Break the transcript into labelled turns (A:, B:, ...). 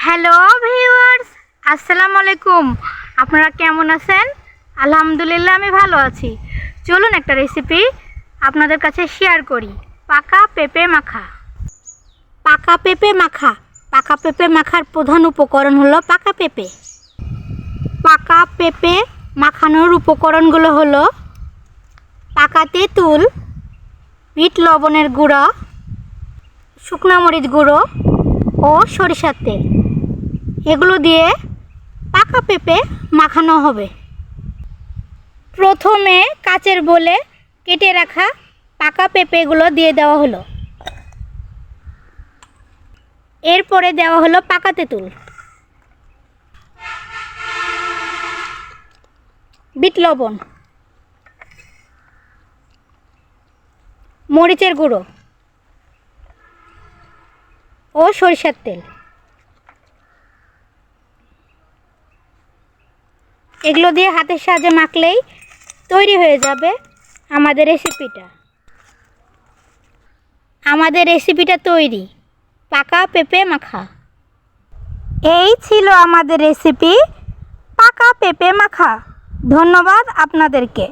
A: Hello viewers আসসালামু আলাইকুম আপনারা কেমন আছেন আলহামদুলিল্লাহ আমি ভালো আছি চলুন একটা রেসিপি আপনাদের কাছে শেয়ার করি পাকা পেঁপে মাখা পাকা পেঁপে মাখা পাকা পেঁপে মাখার প্রধান উপকরণ হলো পাকা পেঁপে পাকা পেঁপে মাখানোর উপকরণগুলো হলো পাকা তেঁতুল বিট লবণের গুঁড়ো শুকনো মরিচ গুঁড়ো ও সরিষার তেল এগুলো দিয়ে পাকা পেঁপে মাখানো হবে। প্রথমে কাচের বলে কেটে রাখা পাকা পেঁপেগুলো দিয়ে দেওয়া হলো। এরপরে দেওয়া হলো পাকা তেঁতুল। বিট লবণ। মরিচের গুঁড়ো। ও সরিষার তেল। এগুলো দিয়ে হাতের সাহায্যে মাখলেই তৈরি হয়ে যাবে আমাদের রেসিপিটা আমাদের রেসিপিটা তৈরি। পাকা, পেঁপে, মাখা। এই ছিল আমাদের রেসিপি পাকা, পেঁপে, মাখা। ধন্যবাদ আপনাদেরকে।